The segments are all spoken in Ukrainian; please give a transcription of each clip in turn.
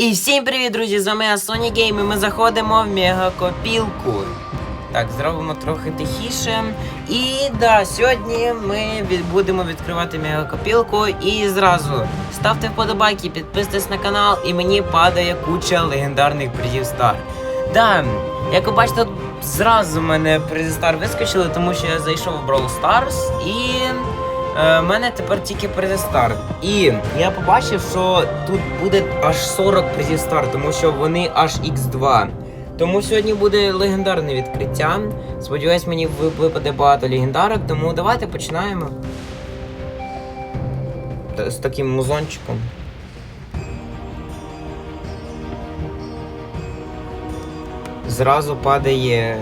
І всім привіт, друзі! З вами я Sony Game і ми заходимо в мегакопілку. Так, зробимо трохи тихіше. І да, сьогодні ми від- будемо відкривати мегакопілку і зразу ставте вподобайки, підписуйтесь на канал, і мені падає куча легендарних призів Стар. Да, як ви бачите, зразу мене призи Стар вискочили, тому що я зайшов в Brawl Stars і. Е, в мене тепер тільки призи старт. І я побачив, що тут буде аж 40 призів старт, тому що вони аж X2. Тому сьогодні буде легендарне відкриття. Сподіваюсь, мені випаде багато легендарок, тому давайте починаємо. З таким музончиком. Зразу падає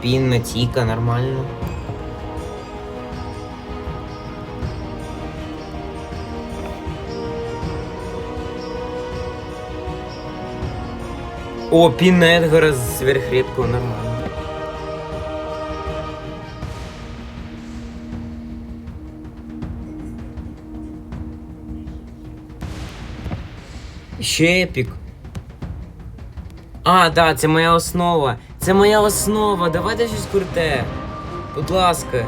пінна тіка нормально. О, пін на Едгара нормально. Ще епік. А, да, це моя основа. Це моя основа. Давайте щось круте. Будь ласка.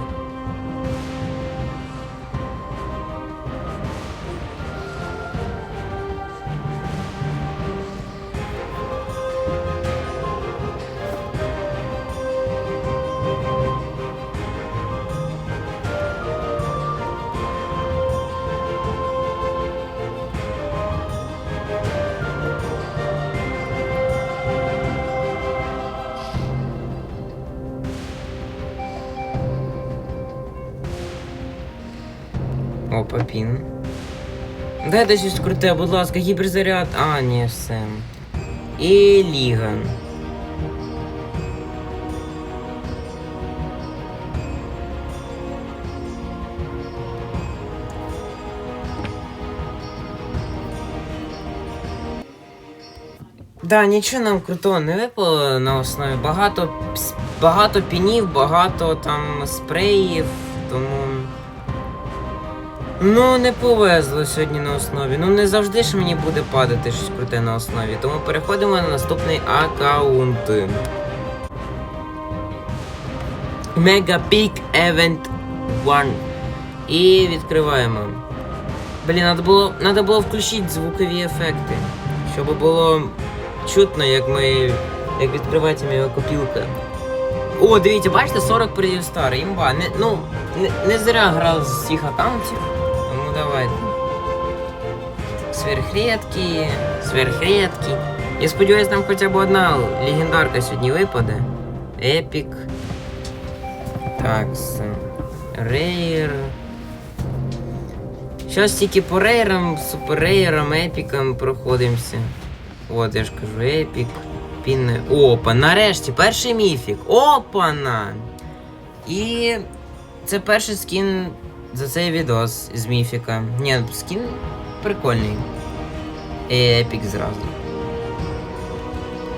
Дайте щось круте, будь ласка, гіперзаряд. А, ні, все. І Ліган. Да, нічого нам крутого не випало на основі. Багато, багато пінів, багато там спреїв, тому. Ну, не повезло сьогодні на основі. Ну не завжди ж мені буде падати щось круте на основі. Тому переходимо на наступний аккаунт. Mega Peak Event 1. І відкриваємо. Блін, надо було, надо було включити звукові ефекти, щоб було чутно, як ми. як відкривається моя копілка. О, дивіться, бачите, 40 призів стар, імба. Не, ну, не, не зря грав з всіх аккаунтів. Давайте. Сверхрідкі, сверхрідкі. Я сподіваюся, нам хоча б одна легендарка сьогодні випаде. Епік. Так, рейр. Щось тільки по рейрам, суперрейрам, епікам проходимося. От я ж кажу, епік. Пінне. Опа, нарешті, перший міфік. Опана! І це перший скін за цей відос з міфіка. Ні, скін прикольний. І епік зразу.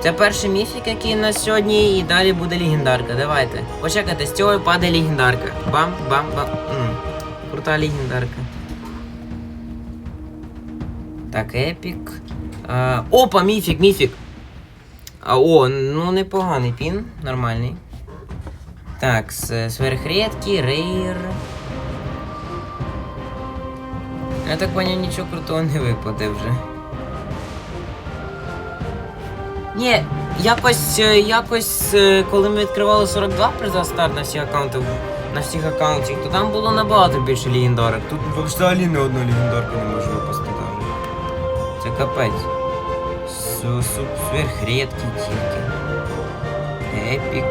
Це перший міфік, який на сьогодні, і далі буде легендарка. Давайте. Почекайте, з цього падає легендарка. Бам, бам, бам. М, Крута легендарка. Так, епік. А, опа, міфік, міфік. А, о, ну непоганий пін, нормальний. Так, сверхредкий, рейр. Я так поняв, нічого крутого не випаде вже. Ні, якось, е, якось, е, коли ми відкривали 42 приза старт на всіх аккаунтах, на всіх аккаунтах, то там було набагато більше легендарок. Тут взагалі не одна легендарка не може випасти навіть. Це капець. Сверхрідкий тільки. Епік.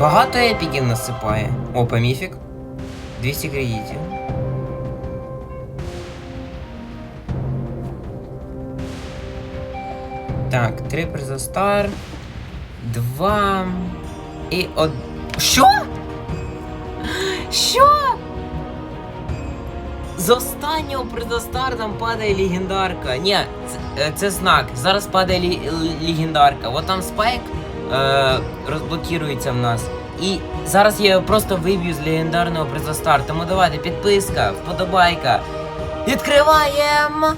Багато епіків насипає. Опа, міфік. 200 кредитів. Так, три приза стар. Два. І од. Що? Що? З останнього приза стар нам падає легендарка. Ні, це, е, це знак. Зараз падає лі, легендарка. От там спайк е, розблокірується в нас. І зараз я його просто виб'ю з легендарного приза стар. Тому давайте підписка, вподобайка. Відкриваємо!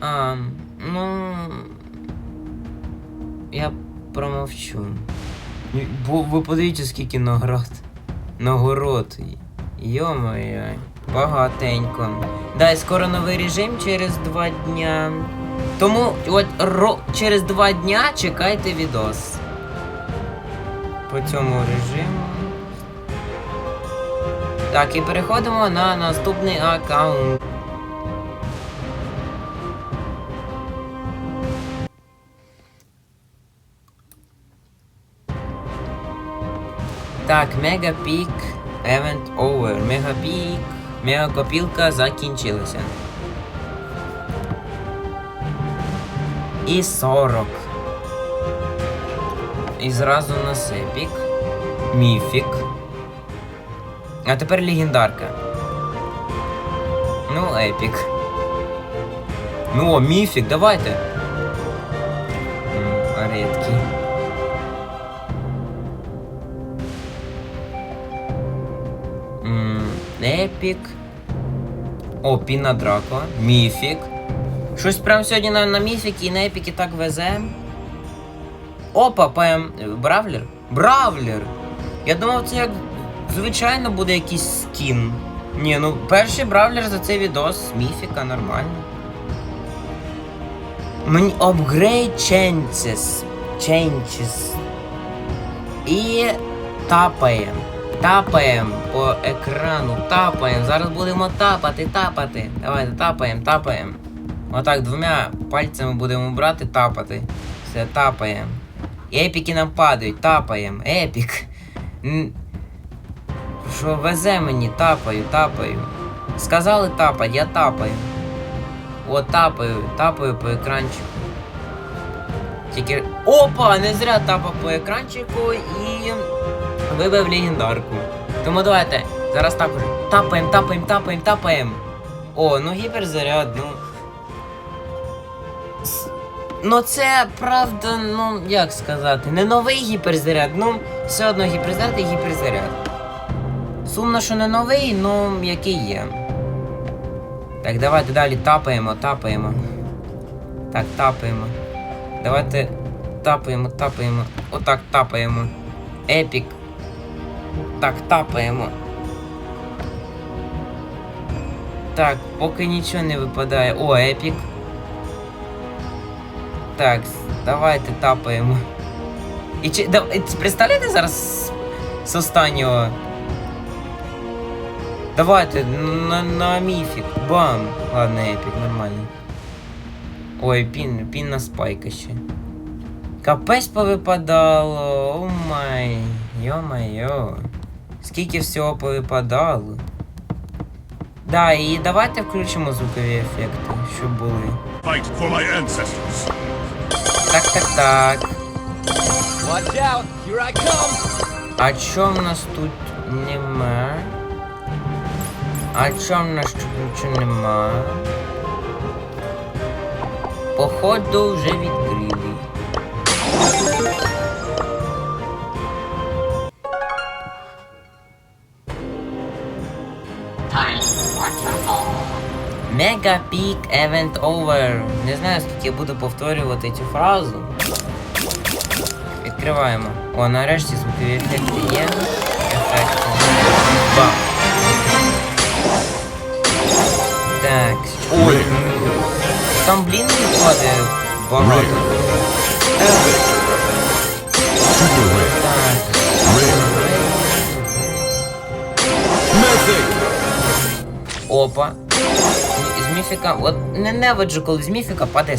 А, ну. Я промовчу. Бо ви подивіться, скільки наград. Нагород. Йо-моє, багатенько. Да, і скоро новий режим через два дня. Тому от ро... через два дня чекайте відос. По цьому режиму. Так, і переходимо на наступний аккаунт. Так, Мегапік Event Over. Мегапік. Мегакопілка закінчилася. І 40. І зразу у нас епік. Міфік. А тепер легендарка. Ну, епік. Ну, міфік, давайте. Епік. О, Піна Драко. Міфік. Щось прям сьогодні на, на міфіки і на епіки так везе. Опа, ПМ. Бравлер? Бравлер! Я думав, це як звичайно буде якийсь скін. Ні, ну перший бравлер за цей відос міфіка нормально. Мені upgrade changes. Changes. І тапаємо. Тапаємо по екрану. Тапаємо. Зараз будемо тапати, тапати. Давайте тапаємо, тапаємо. Отак двома пальцями будемо брати, тапати. Все, тапаємо. Епіки нам падають, тапаємо. Епік. Що везе мені, тапаю, тапаю. Сказали тапать, я тапаю. О, тапаю, тапаю по екранчику. Тільки. Опа! Не зря тапав по екранчику і вибив легендарку. Тому давайте, зараз також тапаємо, тапаємо, тапаємо, тапаємо. О, ну гіперзаряд, ну. Ну це правда, ну як сказати, не новий гіперзаряд, ну все одно гіперзаряд і гіперзаряд. Сумно, що не новий, ну який є. Так, давайте далі тапаємо, тапаємо. Так, тапаємо. Давайте тапаємо, тапаємо. Отак тапаємо. Епік. Так, тапаємо. Так, поки нічого не випадає. О, епік. Так, с- давайте тапаємо. І чи. Да, е, представляєте зараз з- з останнього? Давайте на, на міфік. Бам! Ладно, епік, нормально. Ой, пін, пінна спайка ще. Капець повипадало. О май. Йо-майо. Скільки всього повипадало. Да, і давайте включимо звукові ефекти, щоб були. Fight for my ancestors. Так, так, так. Watch out! Here I come! А чо в нас тут нема? А чо в нас тут нема? Походу вже відкрили. Mega Peak Event Over. Не знаю, скільки я буду повторювати цю фразу. Відкриваємо. О, нарешті звукові ефекти є. Ефекти. Бам. Так. Ой. Там блін падає багато. Super rare. Так. Rare. Mythic. Опа. З міфіка. От ненавиджу, коли з міфіка падає.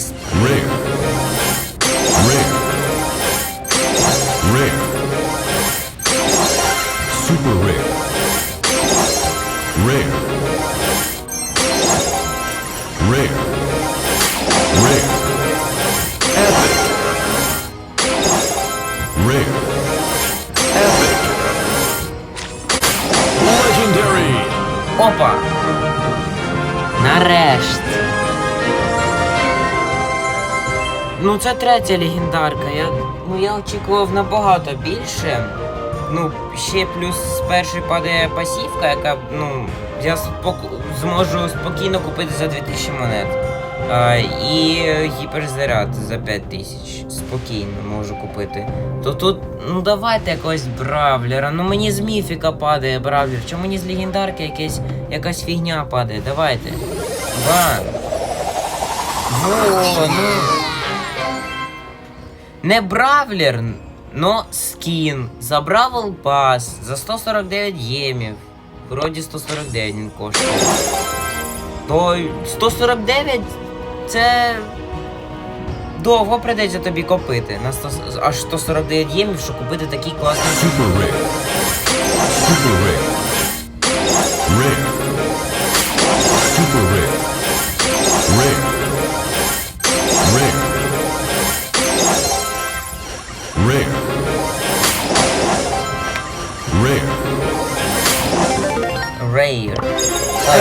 Це третя легендарка. Я, ну, я очікував набагато більше. Ну, ще плюс з першої падає пасівка, яка, ну, я споку- зможу спокійно купити за 2000 монет. А, і е, гіперзаряд за 5 тисяч. Спокійно можу купити. То тут, ну давайте якогось бравлера. Ну мені з міфіка падає бравлер. Чи мені з легендарки якась, якась фігня падає? Давайте. Бам. Во, ну. Не бравлер, но скін. За Бравл Пас за 149 ємів. Вроді 149 він коштує. То 149 це. Довго прийдеться тобі купити. На 100, аж 149 ємів, щоб купити такий класний. Super rare. Super rare. Rare. Е,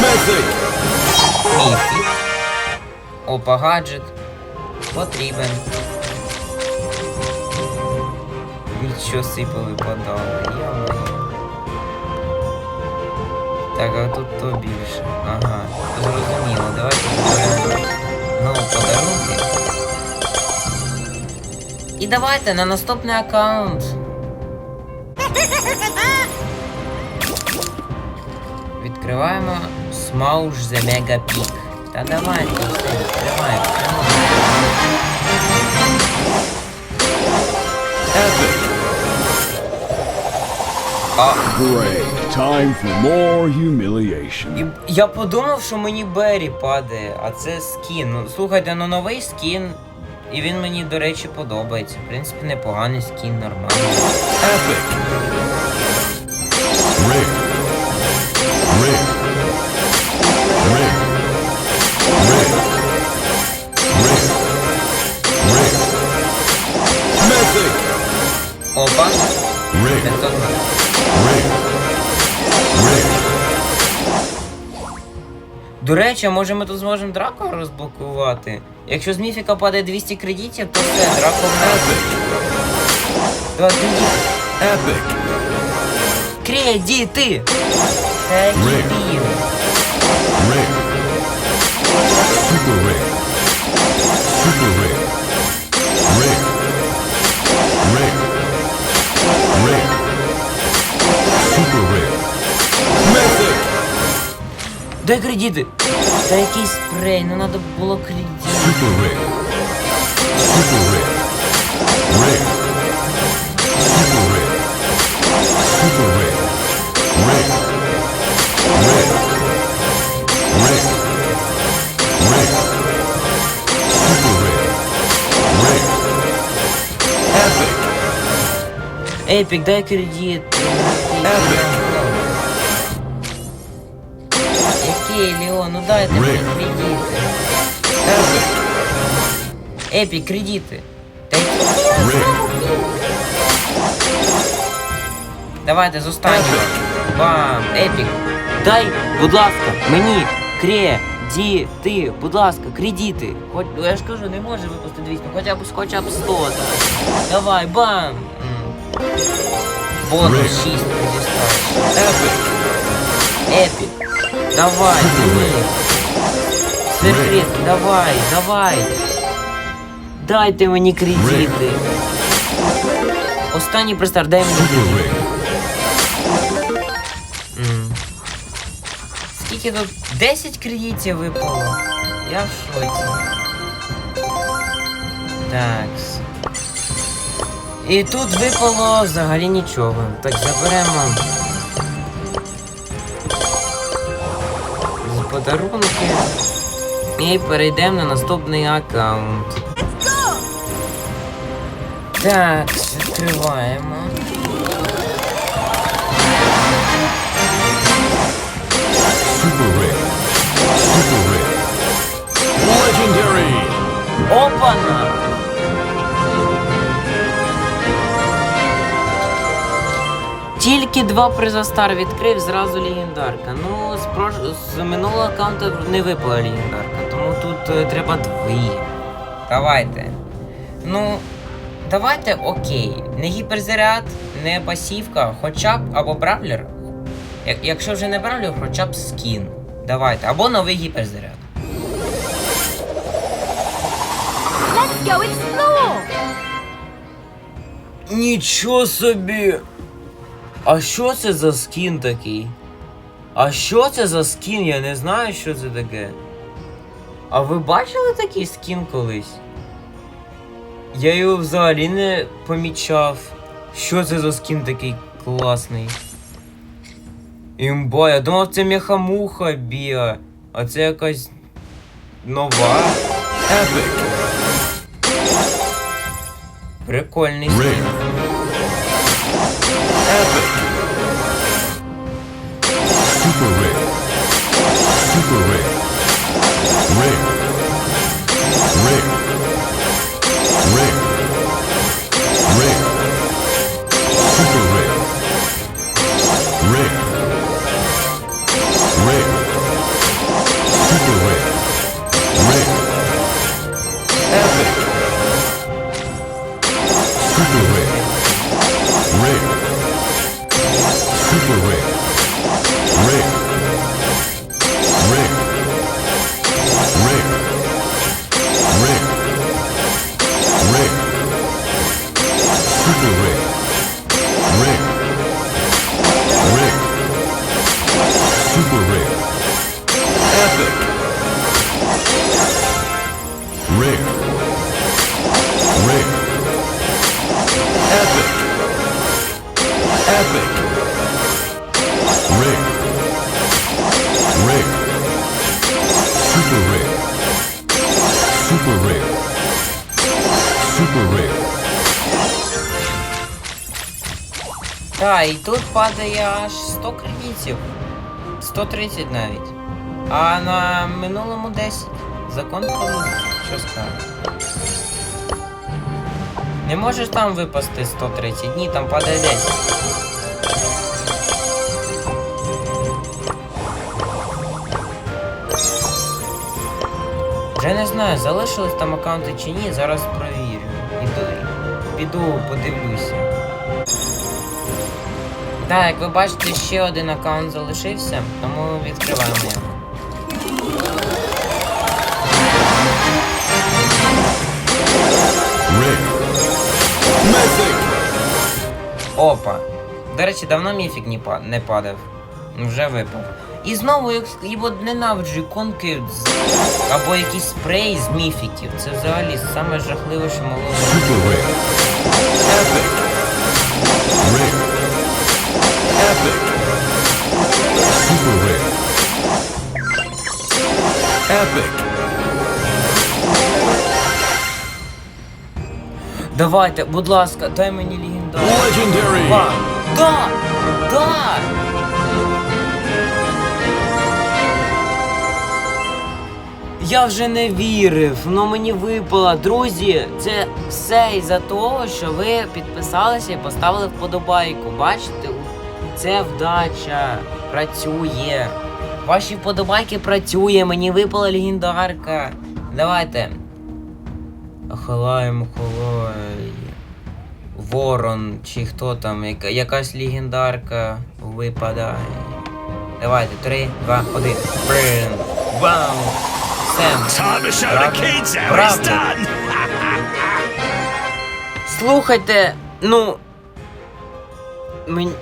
Mythic. Міфі. Опа, гаджет. Потрібен. Нічого повипадало. Йо-моє. Так, а тут то більше. Ага, зрозуміло. Давайте заберемо знову подарунки. І давайте на наступний аккаунт. Відкриваємо Smauch the Mega Peak. Та давайте, все, відкриваємо. Great. Time for more humiliation. і я подумав, що мені Беррі падає, а це скін. Ну, слухайте, ну новий скін. І він мені, до речі, подобається. В принципі, непоганий скін, нормальний. Epic. Rare. До речі, а може ми тут зможемо драко розблокувати? Якщо з міфіка падає 200 кредитів, то все, драко в нас. Кредити. Кредити! Супер Кредити! Rare. Super Дай кредити! Та якийсь спрей, ну надо було кредит. Super rare. Super rare. Rare. Super rare. Super rare. Rare. Rare. Rare. Rare. Super rare. Rare. Epic. Епік, дай кредит. Epic. Леон, ну дайте мені Рик. кредити. Epic. Епік, кредити. Та й- Rare. Давайте з останнього. Бам! Епік. Дай, будь ласка, мені кредити, будь ласка, кредити. Хоч, ну, я ж кажу, не може випустити 200, ну хоча б хоча б 100. Так. Давай, бам! М. Бонус Рик. 6 предоставиш. Epic. Епік. Давай. Серфетки, давай, давай. Дайте мені кредити. Останній пристар, дай мені кредити. М. Скільки тут? 10 кредитів випало. Я в шоці. Такс. І тут випало взагалі нічого. Так, заберемо. Подарунки. І перейдемо на наступний аккаунт. Так, відкриваємо. Super rare. Super rare. Legendary. Опана! Тільки два приза стар відкрив, зразу легендарка. Ну, з, прош... з минулого аккаунту не випала легендарка, тому тут е, треба дві. Давайте. Ну, давайте окей. Не гіперзаряд, не пасівка, хоча б або бравлер. Як- Якщо вже не бравлер, хоча б скін. Давайте. Або новий гіперзаряд. Let's go explore! Нічого собі. А що це за скін такий? А що це за скін? Я не знаю, що це таке. А ви бачили такий скін колись? Я його взагалі не помічав. Що це за скін такий класний? Імба, я думав, це м'яха-муха біа, а це якась нова. Epic. Прикольний скін. Epic. Super Rick. Super Rick. Так, і тут падає аж 100 кредитів. 130 навіть. А на минулому 10. Закон поліції. Що скажу? Не можеш там випасти 130 днів, там падає 10. Вже не знаю, залишились там аккаунти чи ні, зараз провірю. Іду, піду подивлюся. Так, як ви бачите, ще один аккаунт залишився, тому відкриваємо його. Опа. До речі, давно міфік не, па- не падав. Вже випав. І знову як його ненавиджу іконки з... або якийсь спрей з міфіків. Це взагалі саме жахливе, що могло бути. Super Rick. Epic. Давайте, будь ласка, дай мені легендарну. Legendary. Ба! Да! Да! Я вже не вірив, но мені випало. Друзі, це все із-за того, що ви підписалися і поставили вподобайку. Бачите, це вдача працює. Ваші вподобайки працює, мені випала легендарка. Давайте. Охолаємо, охолай. Ворон, чи хто там, яка, якась легендарка випадає. Давайте, три, два, один. Брин. Вау! Сем. Правда? Слухайте, ну. Мені.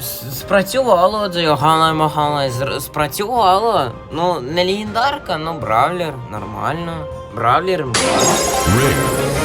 Спрацювало Галай Галай, спрацювало. Ну, не легендарка, ну бравлер, нормально. Бравлер, бравлер.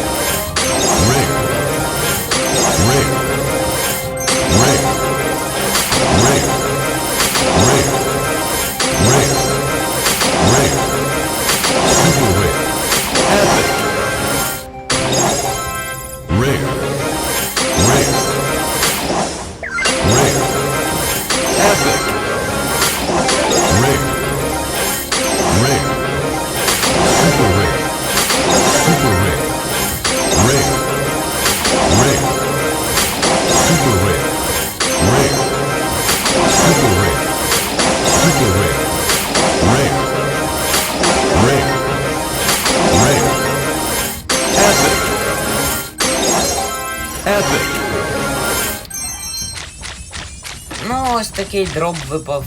Такий дроп випав.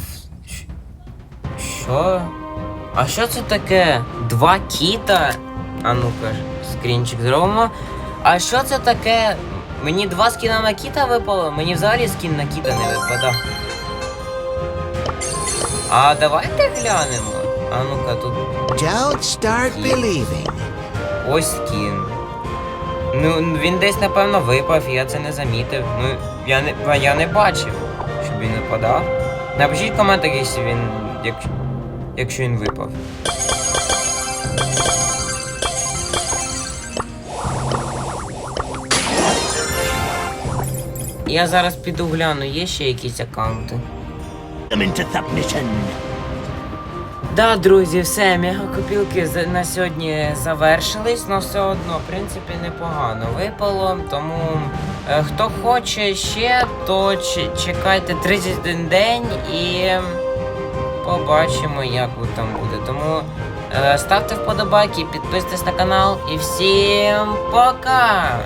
Що? А що це таке? Два кіта? А ну-ка, скрінчик зробимо. А що це таке? Мені два скіна на кіта випало? Мені взагалі скін на кіта не випадав. А давайте глянемо. А ну-ка тут Don't start believing. ось скін. Ну, він десь, напевно, випав, я це не замітив. Ну, я не, я не бачив, щоб він випадав. Напишіть в коментах, якщо він. Якщо, якщо він випав. Я зараз піду гляну, є ще якісь аккаунти. Да, друзі, все, мегакопілки на сьогодні завершились, але все одно, в принципі, непогано випало. Тому хто хоче ще, то чекайте 31 день і побачимо, як ви там буде. Тому е, ставте вподобайки, підписуйтесь на канал і всім пока!